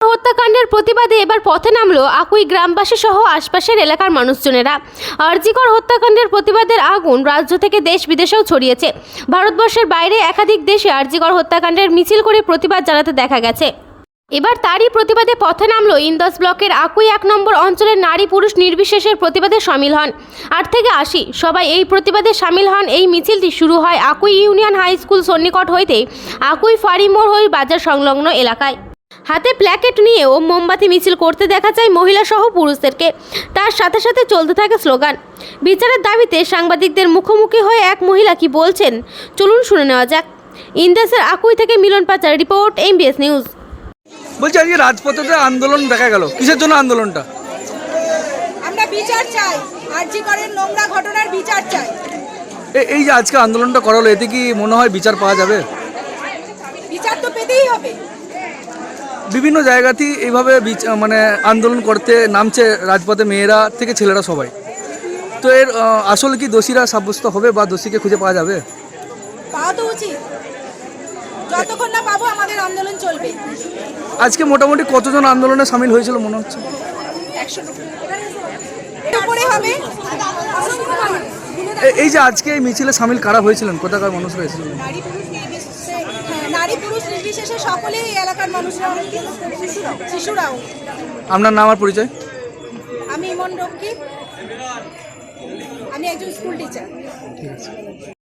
হত্যাকাণ্ডের প্রতিবাদে এবার পথে নামলো আকুই গ্রামবাসী সহ আশপাশের এলাকার মানুষজনেরা। আরজিকর হত্যাকাণ্ডের প্রতিবাদের আগুন রাজ্য থেকে দেশ বিদেশেও ছড়িয়েছে। ভারতবর্ষের বাইরে একাধিক দেশে আরজিকর হত্যাকাণ্ডের মিছিল করে প্রতিবাদ জানাতে দেখা গেছে। এবার তারই প্রতিবাদে পথে নামলো ইন্দাস ব্লকের আকুই এক নম্বর অঞ্চলের নারী পুরুষ নির্বিশেষের প্রতিবাদে সামিল হন। আট থেকে আশি, সবাই এই প্রতিবাদে সামিল হন। এই মিছিলটি শুরু হয় আকুই ইউনিয়ন হাই স্কুল সন্নিকট হইতে আকুই ফারিমোড় হই বাজার সংলগ্ন এলাকায়। হাতে প্ল্যাকেট নিয়ে ও মোমবাতি মিছিল করতে দেখা যায় মহিলা সহ পুরুষদেরকে। তার সাথে সাথে চলতে থাকে স্লোগান। বিচারের দাবিতে সাংবাদিকদের মুখোমুখি হয়ে এক মহিলা কি বলছেন, চলুন শুনে নেওয়া যাক। ইন্দাসের আকুই থেকে মিলন পাচার রিপোর্ট, এমবিএস নিউজ। বলছি আজকে রাজপথে আন্দোলন দেখা গেল। কিসের জন্য আন্দোলনটা? আমরা বিচার চাই। আরজি করেন নোংরা ঘটনার বিচার চাই। এই যে আজকে আন্দোলনটা করা হলো এতে কি মনে হয় বিচার পাওয়া যাবে? বিচার তো পেতেই হবে। বিভিন্ন জায়গাতেই এইভাবে মানে আন্দোলন করতে নামছে রাজপথে মেয়েরা থেকে ছেলেরা সবাই। তো এর আসলে কি দোষীরা সাব্যস্ত হবে বা দোষীকে খুঁজে পাওয়া যাবে? পাওয়া তো উচিত। যতক্ষণ না পাবো আমাদের আন্দোলন চলবে। আজকে মোটামুটি কতজন আন্দোলনে সামিল হয়েছিল মনে হচ্ছে? এই যে আজকে এই মিছিলে সামিল কারা হয়েছিলেন? কোথাকার পুরুষ নির্বিশেষে হ্যাঁ, নারী পুরুষ নির্বিশেষে সকলেই এই এলাকার মানুষরা শিশুরাও। আপনার নাম আর পরিচয়? আমি ইমন রক্ষী আমি একজন স্কুল টিচার। ঠিক আছে।